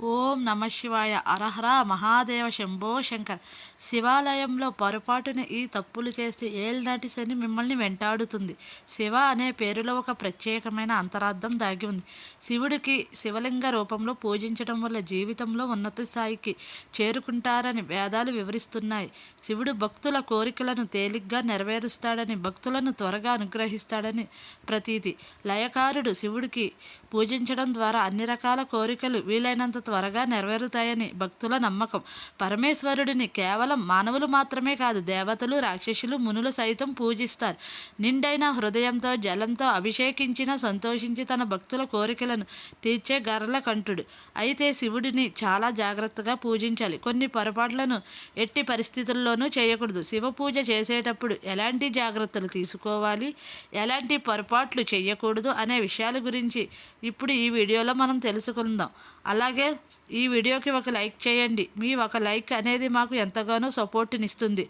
ఓం నమ శివాయ అరహర మహాదేవ శంభో శంకర్. శివాలయంలో పొరపాటున ఈ తప్పులు చేస్తే ఏళ్ళనాటి శని మిమ్మల్ని వెంటాడుతుంది. శివ అనే పేరులో ఒక ప్రత్యేకమైన అంతరార్థం దాగి ఉంది. శివుడికి శివలింగ రూపంలో పూజించడం వల్ల జీవితంలో ఉన్నత స్థాయికి చేరుకుంటారని వేదాలు వివరిస్తున్నాయి. శివుడు భక్తుల కోరికలను తేలిగ్గా నెరవేరుస్తాడని భక్తులను త్వరగా అనుగ్రహిస్తాడని ప్రతీతి. లయకారుడు శివుడికి పూజించడం ద్వారా అన్ని రకాల కోరికలు వీలైనంత త్వరగా నెరవేరుతాయని భక్తుల నమ్మకం. పరమేశ్వరుడిని కేవలం మానవులు మాత్రమే కాదు దేవతలు రాక్షసులు మునులు సైతం పూజిస్తారు. నిండైన హృదయంతో జలంతో అభిషేకించిన సంతోషించి తన భక్తుల కోరికలను తీర్చే గర్ల కంఠుడు. అయితే శివుడిని చాలా జాగ్రత్తగా పూజించాలి. కొన్ని పొరపాట్లను ఎట్టి పరిస్థితుల్లోనూ చేయకూడదు. శివ పూజ చేసేటప్పుడు ఎలాంటి జాగ్రత్తలు తీసుకోవాలి? ఎలాంటి పొరపాట్లు చేయకూడదు? అనే విషయాల గురించి ఇప్పుడు ఈ వీడియోలో మనం తెలుసుకుందాం. అలాగే ఈ వీడియోకి ఒక లైక్ చేయండి. మీ ఒక లైక్ అనేది మాకు ఎంతగానో సపోర్టునిస్తుంది.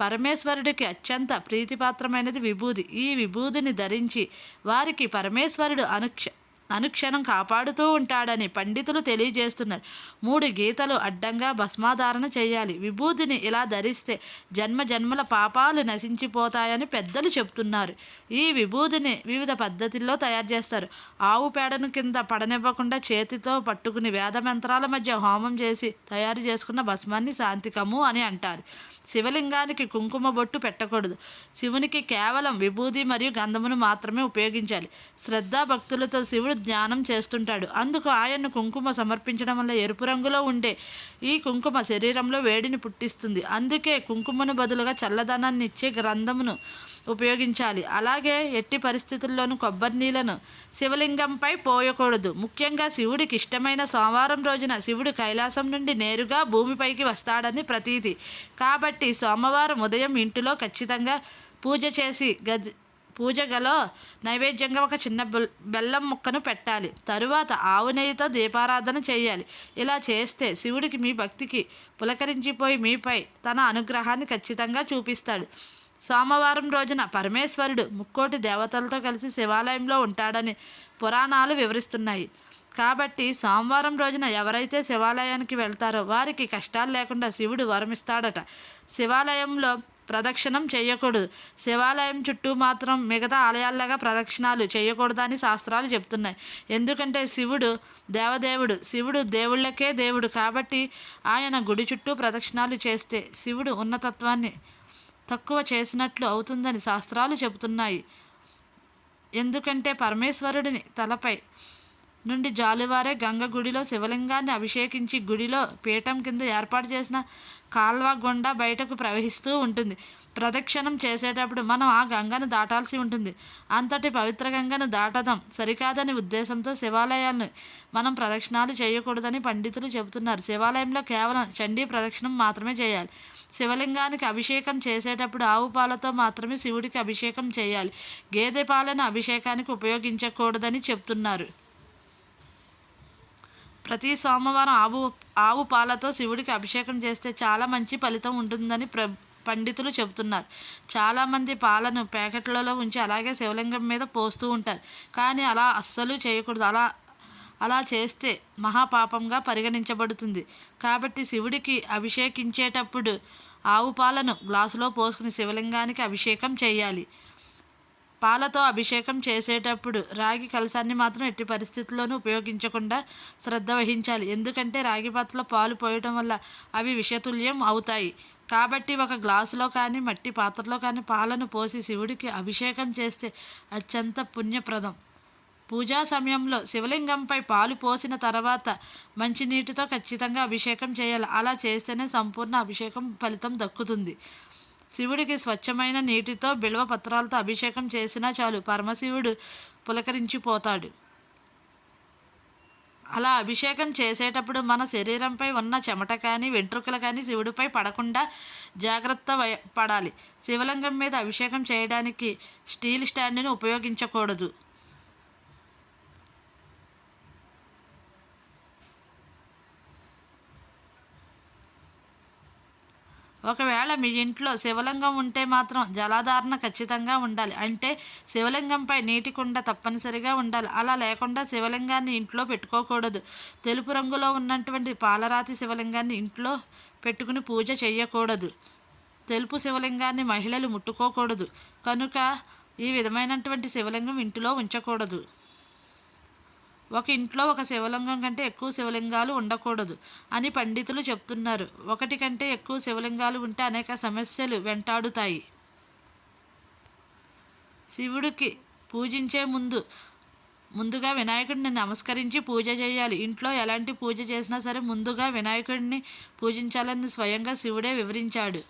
పరమేశ్వరుడికి అత్యంత ప్రీతిపాత్రమైనది విభూది. ఈ విభూదిని ధరించి వారికి పరమేశ్వరుడు అనుక్ష అనుక్షణం కాపాడుతూ ఉంటాడని పండితులు తెలియజేస్తున్నారు. మూడు గీతలు అడ్డంగా భస్మాధారణ చేయాలి. విభూతిని ఇలా ధరిస్తే జన్మ జన్మల పాపాలు నశించిపోతాయని పెద్దలు చెప్తున్నారు ఈ విభూతిని వివిధ పద్ధతుల్లో తయారు చేస్తారు. ఆవు పేడను కింద పడనివ్వకుండా చేతితో పట్టుకుని వేదమంత్రాల మధ్య హోమం చేసి తయారు చేసుకున్న భస్మాన్ని శాంతికము అని అంటారు. శివలింగానికి కుంకుమ బొట్టు పెట్టకూడదు. శివునికి కేవలం విభూది మరియు గంధమును మాత్రమే ఉపయోగించాలి. శ్రద్ధా భక్తులతో శివుడు ధ్యానం చేస్తుంటాడు. అందుకు ఆయన్ను కుంకుమ సమర్పించడం వల్ల ఎరుపు రంగులో ఉండే ఈ కుంకుమ శరీరంలో వేడిని పుట్టిస్తుంది. అందుకే కుంకుమను బదులుగా చల్లదనాన్ని ఇచ్చే గ్రంథమును ఉపయోగించాలి. అలాగే ఎట్టి పరిస్థితుల్లోనూ కొబ్బరి నీళ్ళను శివలింగంపై పోయకూడదు. ముఖ్యంగా శివుడికి ఇష్టమైన సోమవారం రోజున శివుడు కైలాసం నుండి నేరుగా భూమిపైకి వస్తాడని ప్రతీతి. కాబట్టి సోమవారం ఉదయం ఇంటిలో ఖచ్చితంగా పూజ చేసి గది పూజ గలో నైవేద్యంగా ఒక చిన్న బెల్ బెల్లం ముక్కను పెట్టాలి. తరువాత ఆవు నెయ్యితో దీపారాధన చేయాలి. ఇలా చేస్తే శివుడికి మీ భక్తికి పులకరించిపోయి మీపై తన అనుగ్రహాన్ని ఖచ్చితంగా చూపిస్తాడు. సోమవారం రోజున పరమేశ్వరుడు ముక్కోటి దేవతలతో కలిసి శివాలయంలో ఉంటాడని పురాణాలు వివరిస్తున్నాయి. కాబట్టి సోమవారం రోజున ఎవరైతే శివాలయానికి వెళ్తారో వారికి కష్టాలు లేకుండా శివుడు వరమిస్తాడట. శివాలయంలో ప్రదక్షిణం చేయకూడదు. శివాలయం చుట్టూ మాత్రం మిగతా ఆలయాల్లాగా ప్రదక్షిణాలు చేయకూడదని శాస్త్రాలు చెప్తున్నాయి. ఎందుకంటే శివుడు దేవదేవుడు శివుడు దేవుళ్ళకే దేవుడు కాబట్టి ఆయన గుడి చుట్టూ ప్రదక్షిణాలు చేస్తే శివుడు ఉన్నతత్వాన్ని తక్కువ చేసినట్లు అవుతుందని శాస్త్రాలు చెబుతున్నాయి. ఎందుకంటే పరమేశ్వరుడిని తలపై నుండి జాలువారే గంగ గుడిలో శివలింగాన్ని అభిషేకించి గుడిలో పీఠం కింద ఏర్పాటు చేసిన కాల్వ గుండా బయటకు ప్రవహిస్తూ ఉంటుంది. ప్రదక్షిణం చేసేటప్పుడు మనం ఆ గంగను దాటాల్సి ఉంటుంది. అంతటి పవిత్ర గంగను దాటడం సరికాదని ఉద్దేశంతో శివాలయాలను మనం ప్రదక్షిణాలు చేయకూడదని పండితులు చెబుతున్నారు. శివాలయంలో కేవలం చండీ ప్రదక్షిణం మాత్రమే చేయాలి. శివలింగానికి అభిషేకం చేసేటప్పుడు ఆవు పాలతో మాత్రమే శివుడికి అభిషేకం చేయాలి. గేదె పాలను అభిషేకానికి ఉపయోగించకూడదని చెప్తున్నారు. ప్రతి సోమవారం ఆవు ఆవు పాలతో శివుడికి అభిషేకం చేస్తే చాలా మంచి ఫలితం ఉంటుందని ప్ర పండితులు చెబుతున్నారు. చాలామంది పాలను ప్యాకెట్లలో ఉంచి అలాగే శివలింగం మీద పోస్తూ ఉంటారు. కానీ అలా అస్సలు చేయకూడదు. అలా అలా చేస్తే మహాపాపంగా పరిగణించబడుతుంది. కాబట్టి శివుడికి అభిషేకించేటప్పుడు ఆవు పాలను గ్లాసులో పోసుకుని శివలింగానికి అభిషేకం చేయాలి. పాలతో అభిషేకం చేసేటప్పుడు రాగి కలసాన్ని మాత్రం ఎట్టి పరిస్థితుల్లోనూ ఉపయోగించకుండా శ్రద్ధ వహించాలి. ఎందుకంటే రాగి పాత్రలో పాలు పోయడం వల్ల అవి విషతుల్యం అవుతాయి. కాబట్టి ఒక గ్లాసులో కానీ మట్టి పాత్రలో కానీ పాలను పోసి శివుడికి అభిషేకం చేస్తే అత్యంత పుణ్యప్రదం. పూజా సమయంలో శివలింగంపై పాలు పోసిన తర్వాత మంచినీటితో ఖచ్చితంగా అభిషేకం చేయాలి. అలా చేస్తేనే సంపూర్ణ అభిషేకం ఫలితం దక్కుతుంది. శివుడికి స్వచ్ఛమైన నీటితో బిల్వ పత్రాలతో అభిషేకం చేసినా చాలు పరమశివుడు పులకరించిపోతాడు. అలా అభిషేకం చేసేటప్పుడు మన శరీరంపై ఉన్న చెమట కానీ వెంట్రుకలు కానీ శివుడిపై పడకుండా జాగ్రత్త పడాలి. శివలింగం మీద అభిషేకం చేయడానికి స్టీల్ స్టాండ్ని ఉపయోగించకూడదు. ఒకవేళ మీ ఇంట్లో శివలింగం ఉంటే మాత్రం జలాధారణ ఖచ్చితంగా ఉండాలి. అంటే శివలింగంపై నీటి కుండ తప్పనిసరిగా ఉండాలి. అలా లేకుండా శివలింగాన్ని ఇంట్లో పెట్టుకోకూడదు. తెలుపు రంగులో ఉన్నటువంటి పాలరాతి శివలింగాన్ని ఇంట్లో పెట్టుకుని పూజ చేయకూడదు తెలుపు శివలింగాన్ని మహిళలు ముట్టుకోకూడదు. కనుక ఈ విధమైనటువంటి శివలింగం ఇంటిలో ఉంచకూడదు. ఒక ఇంట్లో ఒక శివలింగం కంటే ఎక్కువ శివలింగాలు ఉండకూడదు అని పండితులు చెప్తున్నారు. ఒకటి కంటే ఎక్కువ శివలింగాలు ఉంటే అనేక సమస్యలు వెంటాడుతాయి. శివుడికి పూజించే ముందు ముందుగా వినాయకుడిని నమస్కరించి పూజ చేయాలి. ఇంట్లో ఎలాంటి పూజ చేసినా సరే ముందుగా వినాయకుడిని పూజించాలని స్వయంగా శివుడే వివరించాడు.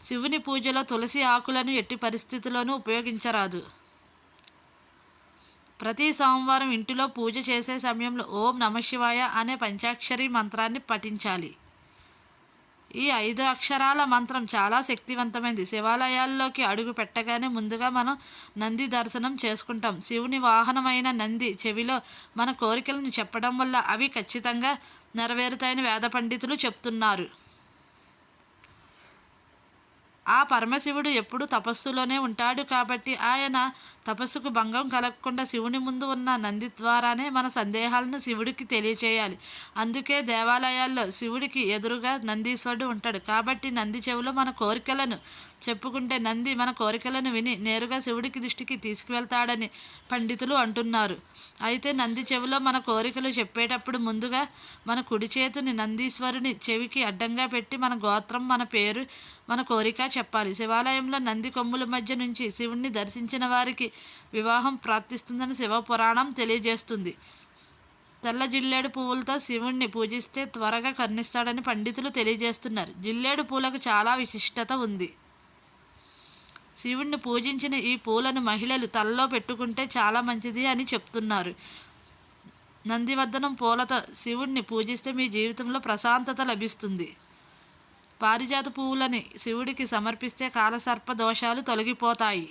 శివుని పూజలో తులసి ఆకులను ఎట్టి పరిస్థితుల్లోనూ ఉపయోగించరాదు. ప్రతి సోమవారం ఇంటిలో పూజ చేసే సమయంలో ఓం నమశివాయ అనే పంచాక్షరి మంత్రాన్ని పఠించాలి. ఈ ఐదు అక్షరాల మంత్రం చాలా శక్తివంతమైంది. శివాలయాల్లోకి అడుగు పెట్టగానే ముందుగా మనం నంది దర్శనం చేసుకుంటాం. శివుని వాహనమైన నంది చెవిలో మన కోరికలను చెప్పడం వల్ల అవి ఖచ్చితంగా నెరవేరుతాయని వేద పండితులు చెప్తున్నారు. ఆ పరమశివుడు ఎప్పుడు తపస్సులోనే ఉంటాడు కాబట్టి ఆయన తపస్సుకు భంగం కలగకుండా శివుని ముందు ఉన్న నంది ద్వారానే మన సందేహాలను శివుడికి తెలియచేయాలి. అందుకే దేవాలయాల్లో శివుడికి ఎదురుగా నందీశ్వరుడు ఉంటాడు. కాబట్టి నంది చెవిలో మన కోరికలను చెప్పుకుంటే నంది మన కోరికలను విని నేరుగా శివుడికి దృష్టికి తీసుకువెళ్తాడని పండితులు అంటున్నారు. అయితే నంది చెవిలో మన కోరికలు చెప్పేటప్పుడు ముందుగా మన కుడి చేతిని నందీశ్వరుని చెవికి అడ్డంగా పెట్టి మన గోత్రం మన పేరు మన కోరిక చెప్పాలి. శివాలయంలో నంది కొమ్ముల మధ్య నుంచి శివుణ్ణి దర్శించిన వారికి వివాహం ప్రాప్తిస్తుందని శివపురాణం తెలియజేస్తుంది. తెల్ల జిల్లేడు పువ్వులతో శివుణ్ణి పూజిస్తే త్వరగా కర్ణిస్తాడని పండితులు తెలియజేస్తున్నారు. జిల్లేడు పూలకు చాలా విశిష్టత ఉంది. శివుణ్ణి పూజించిన ఈ పూలను మహిళలు తలలో పెట్టుకుంటే చాలా మంచిది అని చెప్తున్నారు. నందివర్ధనం పూలతో శివుణ్ణి పూజిస్తే మీ జీవితంలో ప్రశాంతత లభిస్తుంది. పారిజాత పువ్వులని శివుడికి సమర్పిస్తే కాలసర్ప దోషాలు తొలగిపోతాయి.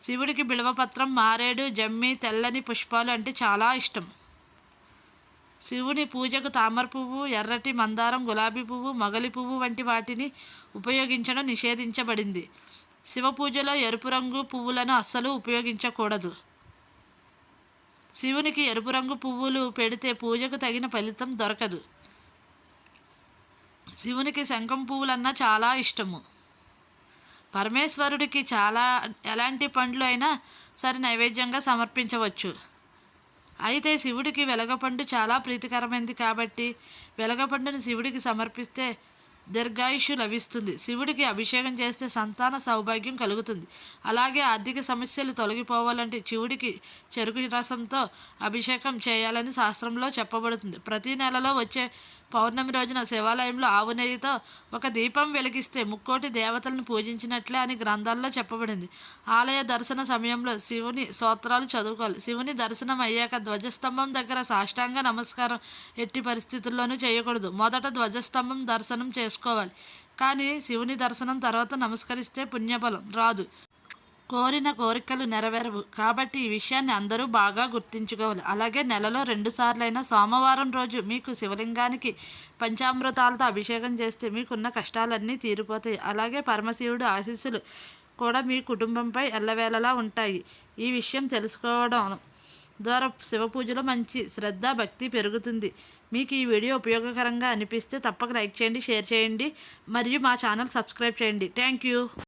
శివుడికి బిల్వపత్రం మారేడు జమ్మి తెల్లని పుష్పాలు అంటే చాలా ఇష్టం. శివుని పూజకు తామర పువ్వు ఎర్రటి మందారం గులాబీ పువ్వు మొగలి పువ్వు వంటి వాటిని ఉపయోగించడం నిషేధించబడింది. శివ పూజలో ఎరుపు రంగు పువ్వులను అస్సలు ఉపయోగించకూడదు. శివునికి ఎరుపు రంగు పువ్వులు పెడితే పూజకు తగిన ఫలితం దొరకదు. శివునికి శంఖం పువ్వులన్నా చాలా ఇష్టము. పరమేశ్వరుడికి చాలా ఎలాంటి పండ్లు అయినా సరే నైవేద్యంగా సమర్పించవచ్చు. అయితే శివుడికి వెలగపండు చాలా ప్రీతికరమైనది కాబట్టి వెలగపండును శివుడికి సమర్పిస్తే దీర్ఘాయుషు లభిస్తుంది. శివుడికి అభిషేకం చేస్తే సంతాన సౌభాగ్యం కలుగుతుంది. అలాగే ఆర్థిక సమస్యలు తొలగిపోవాలంటే శివుడికి చెరుకు రసంతో అభిషేకం చేయాలని శాస్త్రంలో చెప్పబడుతుంది. ప్రతి నెలలో వచ్చే పౌర్ణమి రోజున శివాలయంలో ఆవు నెయ్యితో ఒక దీపం వెలిగిస్తే ముక్కోటి దేవతలను పూజించినట్లే అని గ్రంథాల్లో చెప్పబడింది. ఆలయ దర్శన సమయంలో శివుని స్తోత్రాలు చదువుకోవాలి. శివుని దర్శనం అయ్యాక ధ్వజస్తంభం దగ్గర సాష్టాంగ నమస్కారం ఎట్టి పరిస్థితుల్లోనూ చేయకూడదు. మొదట ధ్వజస్తంభం దర్శనం చేసుకోవాలి. కానీ శివుని దర్శనం తర్వాత నమస్కరిస్తే పుణ్యఫలం రాదు. కోరిన కోరికలు నెరవేరవు. కాబట్టి ఈ విషయాన్ని అందరూ బాగా గుర్తుంచుకోవాలి. అలాగే నెలలో రెండుసార్లైనా సోమవారం రోజు మీకు శివలింగానికి పంచామృతాలతో అభిషేకం చేస్తే మీకున్న కష్టాలన్నీ తీరిపోతాయి. అలాగే పరమశివుడు ఆశీస్సులు కూడా మీ కుటుంబంపై ఎల్లవేళలా ఉంటాయి. ఈ విషయం తెలుసుకోవడం ద్వారా శివ పూజలో మంచి శ్రద్ధ భక్తి పెరుగుతుంది. మీకు ఈ వీడియో ఉపయోగకరంగా అనిపిస్తే తప్పక లైక్ చేయండి షేర్ చేయండి. మరియు మా ఛానల్ సబ్స్క్రైబ్ చేయండి. Thank you.